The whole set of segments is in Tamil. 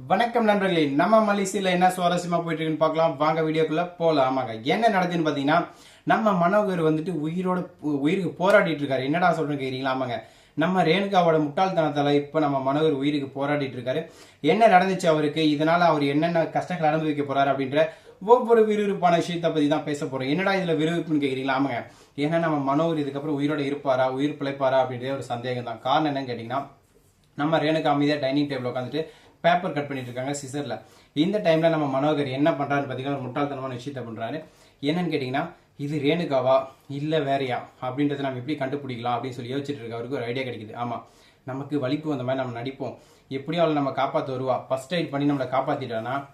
வணக்கம் நண்பர்களே நம்ம மலேசியில என்ன சுவாரஸ்யமா போயிட்டு இருக்குன்னு பார்க்கலாம். வாங்க வீடியோக்குள்ள போகலாம் ஆமாங்க என்ன நடக்குதுன்னு பாத்தீங்கன்னா நம்ம மனோகர் வந்துட்டு உயிரோட உயிருக்கு போராடிட்டு இருக்காரு என்னடா சொல்றேன்னு கேக்குறீங்களா ஆமாங்க நம்ம ரேணுகாவோட முட்டாள்தனத்தால இப்ப நம்ம மனோகர் உயிருக்கு போராடிட்டு இருக்காரு என்ன நடந்துச்சு அவருக்கு? இதனால அவர் என்னென்ன கஷ்டங்கள் அனுபவிக்க போறாரு அப்படின்ற ஒவ்வொரு விறுவிறுப்பான விஷயத்தை பத்தி தான் பேச போறோம். என்னடா இதுல விறுவிறுப்புன்னு கேக்குறீங்களா ஆமாங்க ஏன்னா நம்ம மனோகர் இதுக்கப்புறம் உயிரோட இருப்பாரா? உயிர் பிழைப்பாரா அப்படின்றத ஒரு சந்தேகம் தான் காரணம் என்னன்னு கேட்டீங்கன்னா நம்ம ரேணுகா அமைதியா டைனிங் டேபிள் உட்காந்துட்டு பேப்பர் கட் பண்ணிட்டு இருக்காங்க சிசர்ல இந்த டைம்ல நம்ம மனோகர் என்ன பண்றாரு பாத்தீங்கன்னா ஒரு முட்டாள்தனமான விஷயத்த பண்றாரு. என்னன்னு கேட்டீங்கன்னா இது ரேணுகாவா? இல்ல வேறயா? அப்படின்றத நம்ம எப்படி கண்டுபிடிக்கலாம் அப்படின்னு சொல்லி யோசிச்சுட்டு இருக்க அவருக்கு ஒரு ஐடியா கிடைக்குது. ஆமா. நமக்கு வலிப்பு வந்த மாதிரி நம்ம நடிப்போம். எப்படியும் அவளை நம்ம காப்பாத்த வருவா. ஃபர்ஸ்ட் எய்ட் பண்ணி நம்மளை காப்பாத்திட்டானா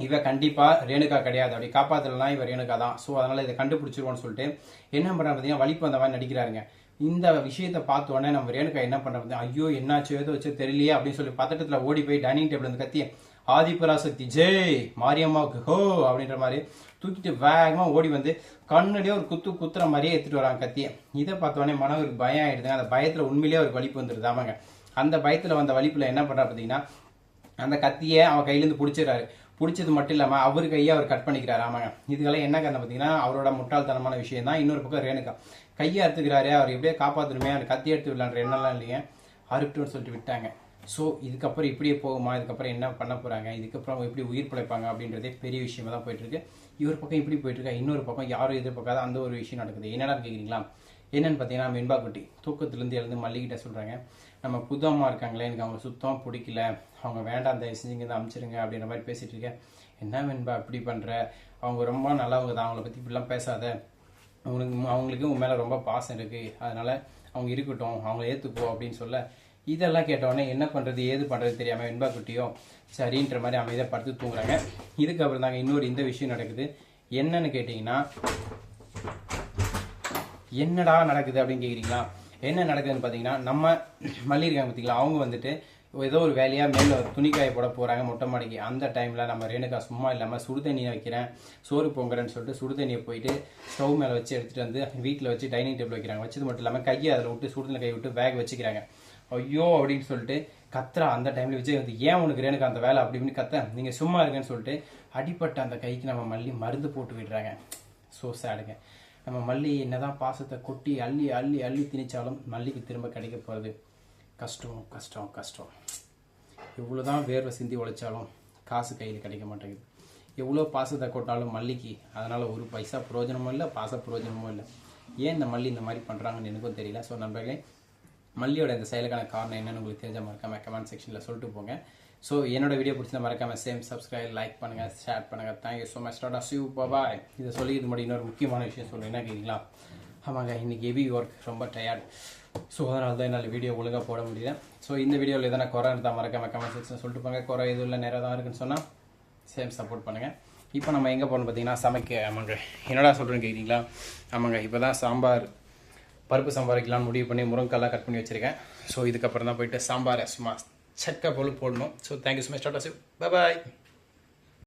இவ கண்டிப்பாக ரேணுகா கிடையாது. அப்படி காப்பாற்றலாம் இவ ரேணுகா தான். ஸோ அதனால் இதை கண்டுபிடிச்சிருவோன்னு சொல்லிட்டு என்ன பண்றாங்க பார்த்தீங்கன்னா வலிப்பு வந்த மாதிரி நடிக்கிறாருங்க. இந்த விஷயத்தை பார்த்த உடனே நம்ம ரேணுகா என்ன பண்ணுறது ஐயோ என்னாச்சு ஏதோ வச்சு தெரியலையே அப்படின்னு சொல்லி பத்தட்டத்தில் ஓடி போய் டைனிங் டேபிள் வந்து கத்தி ஆதிபராசக்தி ஜெய்! மாரியம்மாவுக்கு ஹோ! அப்படின்ற மாதிரி தூக்கிட்டு வேகமாக ஓடி வந்து கண்ணுடைய ஒரு குத்து குத்துற மாதிரியே எடுத்துகிட்டு வராங்க கத்தியை. இதை பார்த்தோன்னே உடனே மனவருக்கு பயம் ஆயிடுதுங்க. அந்த பயத்தில் உண்மையிலேயே ஒரு வலிப்பு வந்துருது. ஆமாங்க. அந்த பயத்தில் வந்த வலிப்பில் என்ன பண்ணுறா பார்த்தீங்கன்னா அந்த கத்தியை அவன் கையிலேருந்து பிடிச்சிடறாரு. பிடிச்சது மட்டும் இல்லாமல் அவர் கையை அவர் கட் பண்ணிக்கிறாரு. ஆமாங்க. இதுக்கெல்லாம் என்ன காரணம் பார்த்தீங்கன்னா அவரோட முட்டாள்தனமான விஷயம் தான் இன்னொரு பக்கம் ரேணுகா. கையை அறுத்துக்கிறாரு அவர் எப்படியே காப்பாற்றணுமே அந்த கத்தி எடுத்து விடலான்ற எண்ணெல்லாம் இல்லையே. அறுட்டுன்னு சொல்லிட்டு விட்டாங்க. ஸோ இதுக்கப்புறம் இப்படியே போகுமா? இதுக்கப்புறம் என்ன பண்ண போகிறாங்க இதுக்கப்புறம் எப்படி உயிர் பிழைப்பாங்க அப்படின்றதே பெரிய விஷயமா தான் போயிட்டுருக்கு இவர் பக்கம் இப்படி போயிட்டுருக்கா இன்னொரு பக்கம் யாரும் எதிர்பார்க்காத அந்த ஒரு விஷயம் நடக்குது. என்னடா கேட்குறீங்களா என்னன்னு பார்த்தீங்கன்னா வெண்பா குட்டி தூக்கத்துலேருந்து எழுந்து மல்லிகிட்ட சொல்கிறாங்க நம்ம புது அம்மா இருக்காங்களே எனக்கு அவங்க சுத்தம் பிடிக்கல. அவங்க வேண்டாம் தயவு செஞ்சு இங்கே அனுப்பிச்சிருங்க அப்படின்ற மாதிரி பேசிகிட்டு இருக்கேன் என்ன வெண்பா இப்படி பண்ணுற அவங்க ரொம்ப நல்லவங்க தான் அவங்கள பற்றி இப்படிலாம் பேசாத. அவங்களுக்கு அவங்களுக்கு உன் மேலே ரொம்ப பாசம் இருக்குது அதனால் அவங்க இருக்கட்டும் அவங்கள ஏற்றுக்கோ அப்படின்னு சொல்ல. இதெல்லாம் கேட்டவுடனே என்ன பண்ணுறது ஏது பண்ணுறது தெரியாமல் வெண்பா குட்டியோ சரின்ற மாதிரி அமைதியாக படுத்து தூங்குறாங்க. இதுக்கப்புறம் தாங்க இன்னொரு இந்த விஷயம் நடக்குது. என்னன்னு கேட்டிங்கன்னா என்னடா நடக்குது அப்படின்னு கேக்குறீங்களா? என்ன நடக்குதுன்னு பார்த்தீங்கன்னா நம்ம மல்லி இருக்காங்க பார்த்தீங்களா அவங்க வந்துட்டு ஏதோ ஒரு வேலையா மேல துணிக்காய போட போறாங்க மொட்டை மாடிக்கு. அந்த டைம்ல நம்ம ரேணுகா சும்மா இல்லாம சுடுதண்ணியை வைக்கிறேன் சோறு பொங்குறேன்னு சொல்லிட்டு சுடுதண்ணியை போயிட்டு ஸ்டவ் மேல வச்சு எடுத்துட்டு வந்து வீட்டில் வச்சு டைனிங் டேபிள் வைக்கிறாங்க. வச்சது மட்டும் இல்லாம கையை அதில் விட்டு சுடுதண்ணி கை விட்டு வேக வச்சுக்கிறாங்க. ஐயோ அப்படின்னு சொல்லிட்டு கத்துறா அந்த டைம்ல விஜய் வந்து ஏன் உனக்கு ரேணுகா அந்த வேலை? அப்படி இப்படின்னு கத்த நீங்க சும்மா இருக்கேன்னு சொல்லிட்டு அடிப்பட்ட அந்த கைக்கு நம்ம மல்லி மருந்து போட்டு விடுறாங்க. ஸோ சேடுங்க நம்ம மல்லி என்னதான் பாசத்தை கொட்டி அள்ளி அள்ளி அள்ளி திணிச்சாலும் மல்லிக்கு திரும்ப கிடைக்க போகிறது கஷ்டம் கஷ்டம் கஷ்டம். எவ்வளோதான் வேர்வை சிந்தி உழைச்சாலும் காசு கையில் கிடைக்க மாட்டேங்குது. எவ்வளோ பாசத்தை கொட்டாலும் மல்லிக்கு அதனால் ஒரு பைசா பிரயோஜனமும் இல்லை பாச பிரயோஜனமும் இல்லை. ஏன் இந்த மல்லி இந்த மாதிரி பண்ணுறாங்கன்னு எனக்கும் தெரியல. ஸோ நண்பர்களே மல்லியோட இந்த செயலுக்கான காரணம் என்னன்னு உங்களுக்கு தெரிஞ்ச மறக்காம கமெண்ட் செக்ஷனில் சொல்லிட்டு போங்க. ஸோ என்னோட வீடியோ பிடிச்சா மறக்காம சேம் சப்ஸ்கிரைப் லைக் பண்ணுங்க ஷேர் பண்ணுங்க. Thank you so much tata. Shiv bye இதை சொல்லி இது மட்டும் இன்னொரு முக்கியமான விஷயம் சொல்கிறேன் என்ன கேட்குறீங்களா ஆமாங்க இன்னைக்கு ஹெவி ஒர்க் ரொம்ப டயர்ட் ஸோ அதனால தான் என்னால் வீடியோ ஒழுங்காக போட முடியல. ஸோ இந்த வீடியோவில் எதனா குறை இருந்தால் மறக்காம கமெண்ட் செக்ஷன் சொல்லிட்டு போங்க. குறை எதுவும் இல்லை நேராக தான் இருக்குன்னு சொன்னால் சேம் சப்போர்ட் பண்ணுங்கள் இப்போ நம்ம எங்கே போகணும் பார்த்தீங்கன்னா சமைக்க ஆமாங்க. என்னடா சொல்கிறேன்னு கேட்குறீங்களா ஆமாங்க இப்போ தான் சாம்பார் பருப்பு சாம்பார் வைக்கலாம்னு முடிவு பண்ணி முருங்கைக்காலாம் கட் பண்ணி வச்சுருக்கேன். ஸோ இதுக்கப்புறம் தான் போயிட்டு சாம்பாரை சும்மா சக்க போல் போடணும் so thank you so much tata Shiv bye